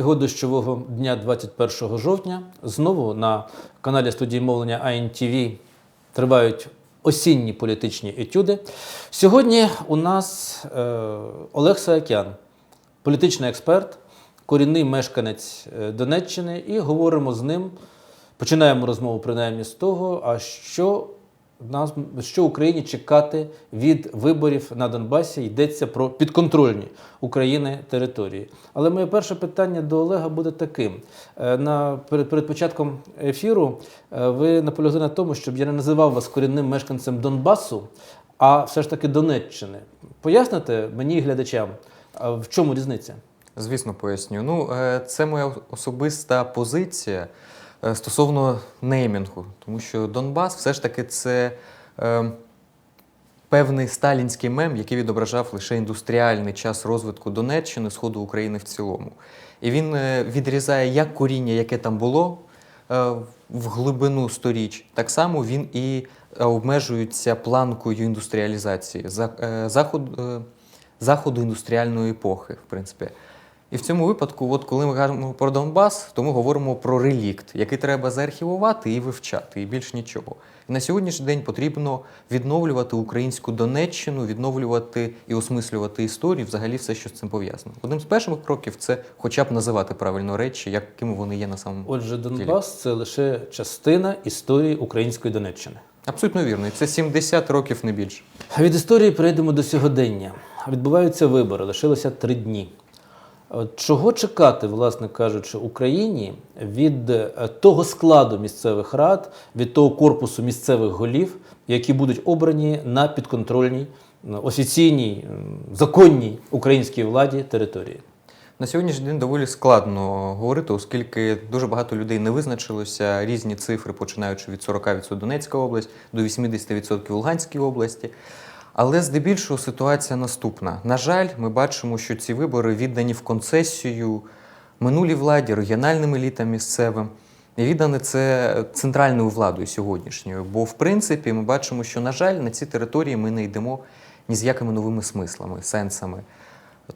Цього дощового дня 21 жовтня знову на каналі студії мовлення АНТВ тривають осінні політичні етюди. Сьогодні у нас е, Олег Саакян, політичний експерт, корінний мешканець е, Донеччини, і говоримо з ним. Починаємо розмову принаймні з того, а що нас що Україні чекати від виборів на Донбасі йдеться про підконтрольні України території. Але моє перше питання до Олега буде таким: Е, на перед, перед початком ефіру е, ви наполягли на тому, щоб я не називав вас корінним мешканцем Донбасу, а все ж таки Донеччини. Поясните мені і глядачам, в чому різниця? Звісно, поясню. Ну, е, це моя особиста позиція е, стосовно неймінгу, тому що Донбас все ж таки це е, певний сталінський мем, який відображав лише індустріальний час розвитку Донеччини, Сходу України в цілому. І він е, відрізає як коріння, яке там було е, в глибину сторіч, так само він і е, обмежується планкою індустріалізації, за- е, заход, е, заходу індустріальної епохи, в принципі. І в цьому випадку, от коли ми кажемо про Донбас, то ми говоримо про релікт, який треба заархівувати і вивчати, і більш нічого. І на сьогоднішній день потрібно відновлювати українську Донеччину, відновлювати і осмислювати історію, взагалі все, що з цим пов'язано. Одним з перших кроків це хоча б називати правильно речі, якими вони є на самому Отже. Донбас це лише частина історії української Донеччини. Абсолютно вірно. І це 70 років не більше. Від історії перейдемо до сьогодення. Відбуваються вибори, лишилося три дні. Чого чекати, власне кажучи, Україні від е, того складу місцевих рад, від того корпусу місцевих голів, які будуть обрані на підконтрольній, офіційній, законній українській владі території? На сьогоднішній день доволі складно говорити, оскільки дуже багато людей не визначилося різні цифри, починаючи від 40% Донецька область до 80% Луганській області. Але здебільшого ситуація наступна. На жаль, ми бачимо, що ці вибори віддані в концесію минулій владі, регіональним елітам місцевим. І віддане це центральною владою сьогоднішньою. Бо, в принципі, ми бачимо, що, на жаль, на ці території ми не йдемо ні з якими новими смислами, сенсами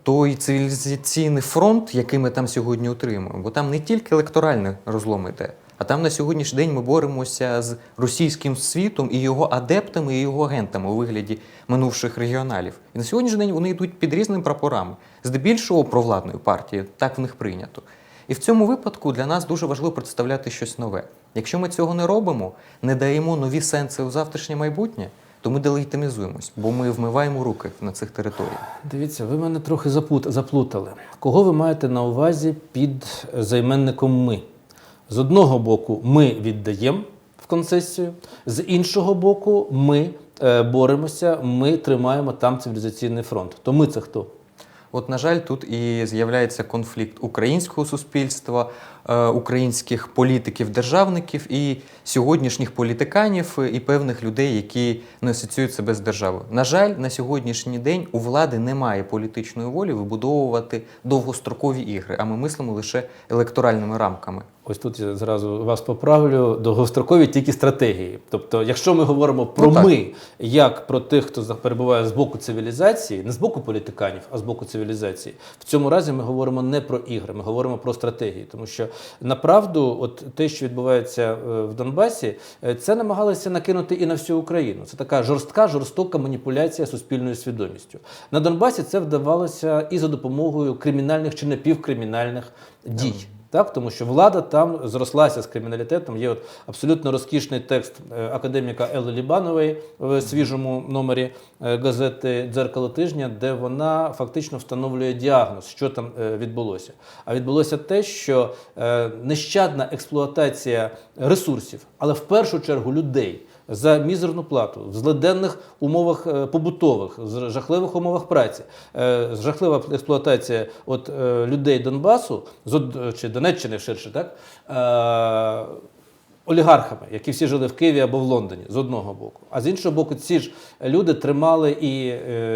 той цивілізаційний фронт, який ми там сьогодні отримуємо, бо там не тільки електоральний розлом йде, а там на сьогоднішній день ми боремося з російським світом і його адептами і його агентами у вигляді минувших регіоналів. І на сьогоднішній день вони йдуть під різними прапорами, здебільшого провладної партії, так в них прийнято. І в цьому випадку для нас дуже важливо представляти щось нове. Якщо ми цього не робимо, не даємо нові сенси у завтрашнє майбутнє, то ми делегітимізуємось, бо ми вмиваємо руки на цих територіях. Дивіться, ви мене трохи заплутали. Кого ви маєте на увазі під займенником ми? З одного боку, ми віддаємо в концесію, з іншого боку, ми е, боремося, ми тримаємо там цивілізаційний фронт. То ми це хто? От, на жаль, тут і з'являється конфлікт українського суспільства, українських політиків, державників і сьогоднішніх політиканів і певних людей, які не асоціюють себе з державою. На жаль, на сьогоднішній день у влади немає політичної волі вибудовувати довгострокові ігри, а ми мислимо лише електоральними рамками. Ось тут я зразу вас поправлю довгострокові тільки стратегії. Тобто, якщо ми говоримо про Ну, ми, як про тих, хто перебуває з боку цивілізації, не з боку політиканів, а з боку цивілізації, в цьому разі ми говоримо не про ігри, ми говоримо про стратегії. Тому що направду, от те, що відбувається е, в Донбасі, е, це намагалися накинути і на всю Україну. Це така жорстка, жорстока маніпуляція суспільною свідомістю. На Донбасі це вдавалося і за допомогою кримінальних чи напівкримінальних дій. Так, тому що влада там зрослася з криміналітетом. Є от абсолютно розкішний текст е, академіка Елли Лібанової в свіжому номері е, газети Дзеркало тижня, де вона фактично встановлює діагноз, що там е, відбулося. А відбулося те, що нещадна експлуатація ресурсів, але в першу чергу людей. За мізерну плату в злиденних умовах е, побутових, з жахливих умовах праці, е, жахлива експлуатація от, е, людей Донбасу чи Донеччини ширше, так олігархами, які всі жили в Києві або в Лондоні, з одного боку. А з іншого боку, ці ж люди тримали і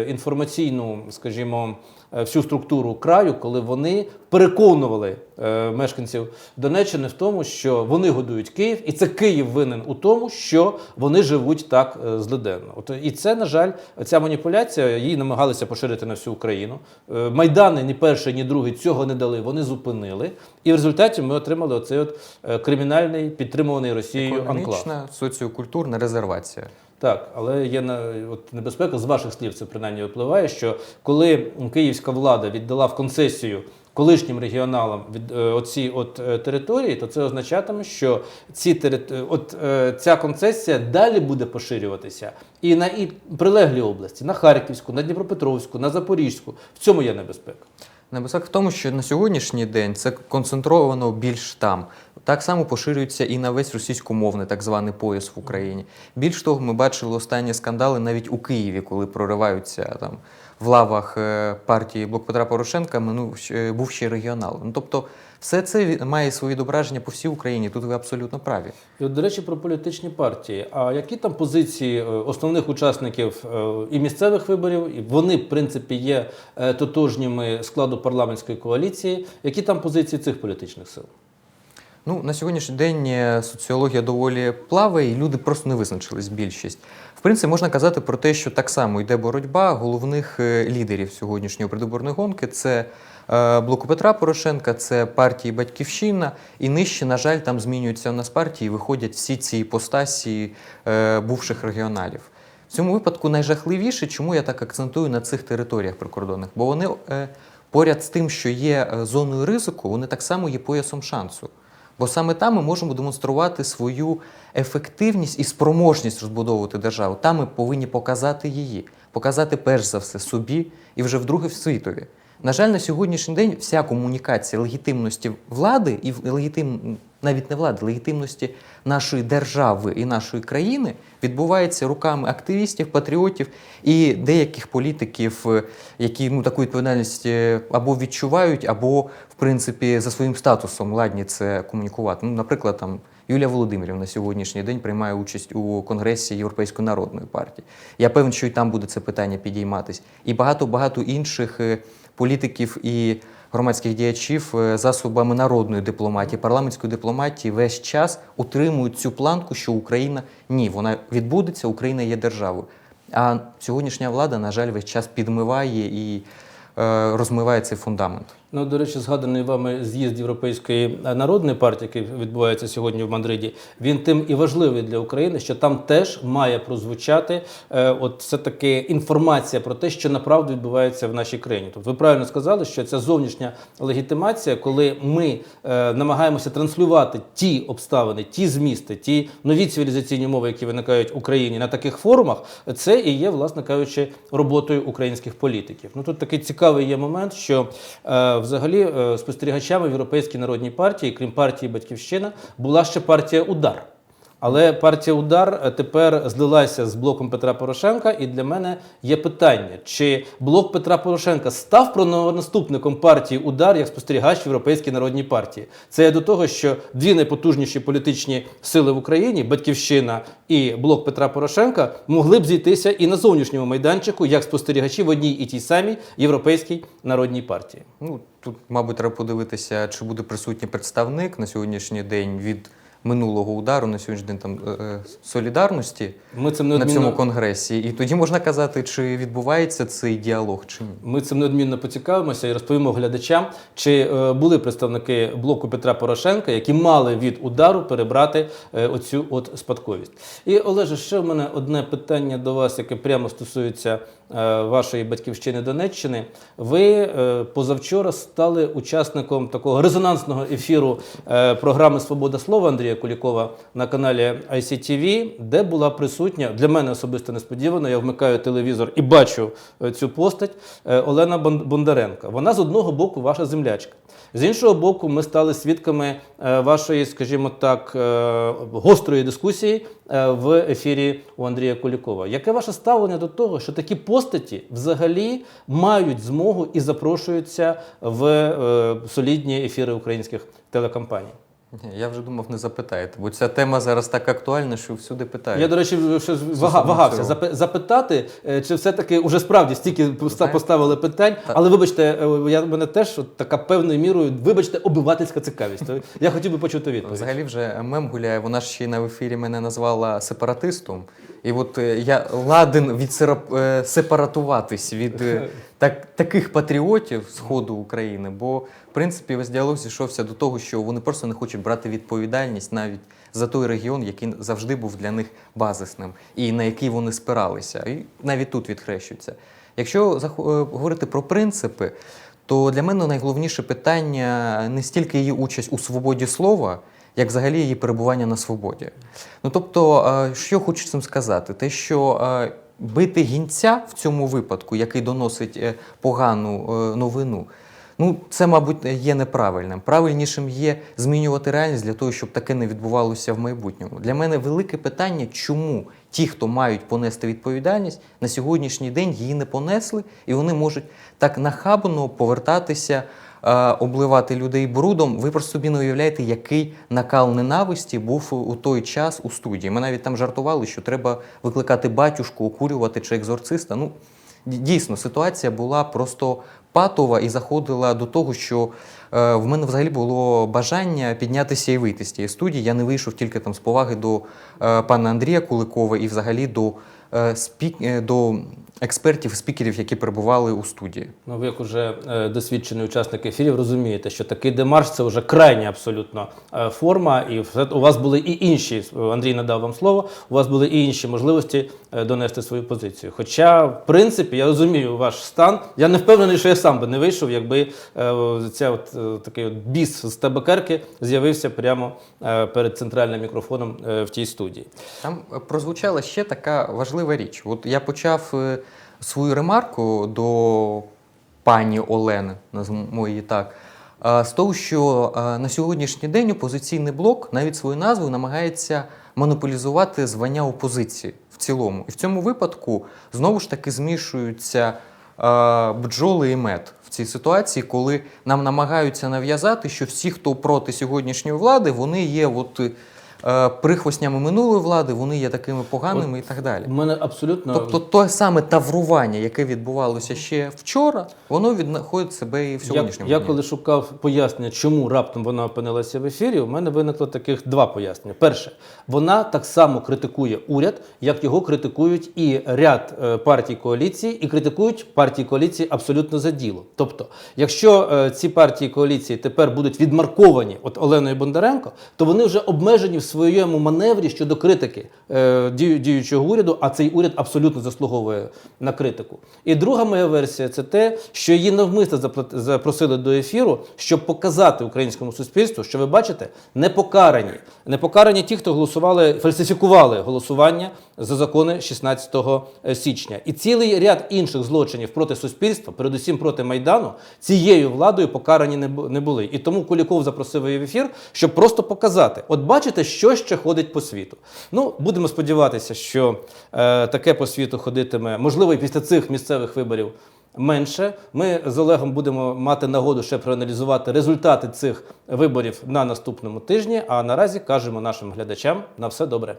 інформаційну, скажімо, всю структуру краю, коли вони переконували е, мешканців Донеччини в тому, що вони годують Київ, і це Київ винен у тому, що вони живуть так е, злиденно. От і це, на жаль, ця маніпуляція її намагалися поширити на всю Україну. Е, Майдани ні перший, ні другий цього не дали. Вони зупинили. І в результаті ми отримали оцей от е, кримінальний підтримуваний Росією анклав. Економічна, соціокультурна резервація. Так, але є на от небезпека з ваших слів, це принаймні випливає, що коли київська влада віддала в концесію колишнім регіоналам від е, оці от е, території, то це означатиме, що ці терит... от е, ця концесія далі буде поширюватися і на і прилеглі області, на Харківську, на Дніпропетровську, на Запорізьку. В цьому є небезпека. Небезпека в тому, що на сьогоднішній день це концентровано більш там. Так само поширюється і на весь російськомовний так званий пояс в Україні. Більш того, ми бачили останні скандали навіть у Києві, коли прориваються там в лавах е, партії Блок Петра Порошенка, минув ще- був ще регіонал. Ну тобто, все це має своє відображення по всій Україні. Тут ви абсолютно праві. І от, до речі, про політичні партії. А які там позиції е, основних учасників е, і місцевих виборів? І вони, в принципі, є е, тотожніми складу парламентської коаліції. Які там позиції цих політичних сил? Ну, на сьогоднішній день е, соціологія доволі плаває, і люди просто не визначились більшість. В принципі, можна казати про те, що так само йде боротьба головних е, лідерів сьогоднішньої предвиборної гонки. Це е, блоку Петра Порошенка, це партії Батьківщина. І нижче, на жаль, там змінюються у нас партії, виходять всі ці іпостасі бувших регіоналів. В цьому випадку найжахливіше, чому я так акцентую на цих територіях прикордонних, бо вони поряд з тим, що є зоною ризику, вони так само є поясом шансу. Бо саме там ми можемо демонструвати свою ефективність і спроможність розбудовувати державу. Там ми повинні показати її, показати перш за все собі і вже вдруге в світові. На жаль, на сьогоднішній день вся комунікація легітимності влади і легітим, навіть не влади, легітимності нашої держави і нашої країни відбувається руками активістів, патріотів і деяких політиків, е, які ну таку відповідальність е, або відчувають, або в принципі за своїм статусом ладні це комунікувати. Ну, наприклад, там Юлія Володимирівна на сьогоднішній день приймає участь у конгресі Європейської народної партії. Я певен, що і там буде це питання підійматись, і багато багато інших е, політиків і громадських діячів е, засобами народної дипломатії, парламентської дипломатії весь час утримують цю планку, що Україна ні, вона відбудеться, Україна є державою. А сьогоднішня влада, на жаль, весь час підмиває і е, розмиває цей фундамент. Ну, до речі, згаданий вами з'їзд Європейської народної партії, який відбувається сьогодні в Мадриді, він тим і важливий для України, що там теж має прозвучати е, от все таки інформація про те, що направду відбувається в нашій країні. Тобто, ви правильно сказали, що ця зовнішня легітимація, коли ми е, намагаємося транслювати ті обставини, ті змісти, ті нові цивілізаційні мови, які виникають в Україні на таких форумах, це і є, власне кажучи, роботою українських політиків. Ну тут такий цікавий є момент, що е, взагалі е, спостерігачами в Європейській народній партії, крім партії Батьківщина, була ще партія Удар. Але партія Удар тепер злилася з блоком Петра Порошенка, і для мене є питання: чи блок Петра Порошенка став правонаступником партії Удар як спостерігач Європейській народній партії? Це я до того, що дві найпотужніші політичні сили в Україні Батьківщина і блок Петра Порошенка могли б зійтися і на зовнішньому майданчику як спостерігачі в одній і тій самій Європейській народній партії. Ну тут, мабуть, треба подивитися, чи буде присутній представник на сьогоднішній день від минулого удару, на сьогоднішній день там е, е, солідарності Ми цим на цьому конгресі. І тоді можна казати, чи відбувається цей діалог, чи ні. Ми цим неодмінно поцікавимося і розповімо глядачам, чи е, були представники блоку Петра Порошенка, які мали від удару перебрати оцю от спадковість. І Олеже, ще в мене одне питання до вас, яке прямо стосується вашої батьківщини Донеччини. Ви позавчора стали учасником такого резонансного ефіру програми Свобода слова Андрія Кулікова на каналі ICTV, де була присутня для мене особисто несподівано. Я вмикаю телевізор і бачу е, цю постать е, Олена Бон- Бондаренка. Вона з одного боку ваша землячка. З іншого боку, ми стали свідками е, вашої, скажімо так, гострої дискусії в ефірі у Андрія Кулікова. Яке ваше ставлення до того, що такі постаті взагалі мають змогу і запрошуються в солідні ефіри українських телекомпаній? Ні, Я вже думав, не запитаєте, бо ця тема зараз так актуальна, що всюди питають. Я, до речі, щось вага, вагався цього. запитати, е, чи все-таки уже справді стільки поставили питань. так. Але вибачте, е, я мене теж от така певною мірою, вибачте, обивательська цікавість. Я хотів би почути відповідь. Взагалі вже мем гуляє, вона ж ще й на ефірі мене назвала сепаратистом. І от е, я ладен від сепаратуватись від е, так, таких патріотів Сходу України, бо в принципі весь діалог зійшовся до того, що вони просто не хочуть брати відповідальність навіть за той регіон, який завжди був для них базисним, і на який вони спиралися. І навіть тут відхрещуються. Якщо е, говорити про принципи, то для мене найголовніше питання не стільки її участь у свободі слова, як взагалі її перебування на свободі. Ну тобто, е, що хочу цим сказати? Те, що е, бити гінця в цьому випадку, який доносить е, погану новину. Ну, це, мабуть, є неправильним. Правильнішим є змінювати реальність для того, щоб таке не відбувалося в майбутньому. Для мене велике питання, чому ті, хто мають понести відповідальність, на сьогоднішній день її не понесли, і вони можуть так нахабно повертатися, обливати людей брудом. Ви просто собі не уявляєте, який накал ненависті був у той час у студії. Ми навіть там жартували, що треба викликати батюшку, окурювати чи екзорциста. Ну, Дійсно, ситуація була просто патова і заходила до того, що е, в мене взагалі було бажання піднятися і вийти з тієї студії. Я не вийшов тільки там з поваги до е, пана Андрія Куликова і взагалі до, е, е, до експертів, спікерів, які перебували у студії. Ну, ви як уже е, досвідчений учасник ефірів розумієте, що такий демарш це вже крайня абсолютно е, форма, і все- у вас були і інші. Андрій надав вам слово. У вас були і інші можливості е, донести свою позицію. Хоча, в принципі, я розумію ваш стан. Я не впевнений, що я сам би не вийшов, якби е, ця от е, такий от біс з табакерки з'явився прямо е, перед центральним мікрофоном е, в тій студії. Там е, прозвучала ще така важлива річ. От я почав е, свою ремарку до пані Олени, назвемо її так, е, з того, що е, на сьогоднішній день опозиційний блок навіть своєю назвою намагається монополізувати звання опозиції в цілому. І в цьому випадку знову ж таки змішуються е, бджоли і мед в цій ситуації, коли нам намагаються нав'язати, що всі, хто проти сьогоднішньої влади, вони є от. Е, Прихвостнями минулої влади вони є такими поганими і так далі. У мене абсолютно Тобто, те саме таврування, яке відбувалося ще вчора, воно віднаходить себе і в сьогоднішньому я дні. коли шукав пояснення, чому раптом вона опинилася в ефірі, у мене виникло таких два пояснення. Перше, вона так само критикує уряд, як його критикують і ряд е, партій коаліції, і критикують партії коаліції абсолютно за діло. Тобто, якщо е, ці партії коаліції тепер будуть відмарковані от Оленою Бондаренко, то вони вже обмежені в своєму маневрі щодо критики е, дію- діючого уряду, а цей уряд абсолютно заслуговує на критику. І друга моя версія це те, що її навмисно запросили до ефіру, щоб показати українському суспільству, що ви бачите, не покарані. Не покарані ті, хто голосували, фальсифікували голосування за закони 16 січня. І цілий ряд інших злочинів проти суспільства, передусім проти Майдану, цією владою покарані не були. І тому Куліков запросив її в ефір, щоб просто показати: от бачите, що ще ходить по світу. Ну, будемо сподіватися, що е, таке по світу ходитиме, можливо, і після цих місцевих виборів. Менше ми з Олегом будемо мати нагоду ще проаналізувати результати цих виборів на наступному тижні. А наразі кажемо нашим глядачам на все добре.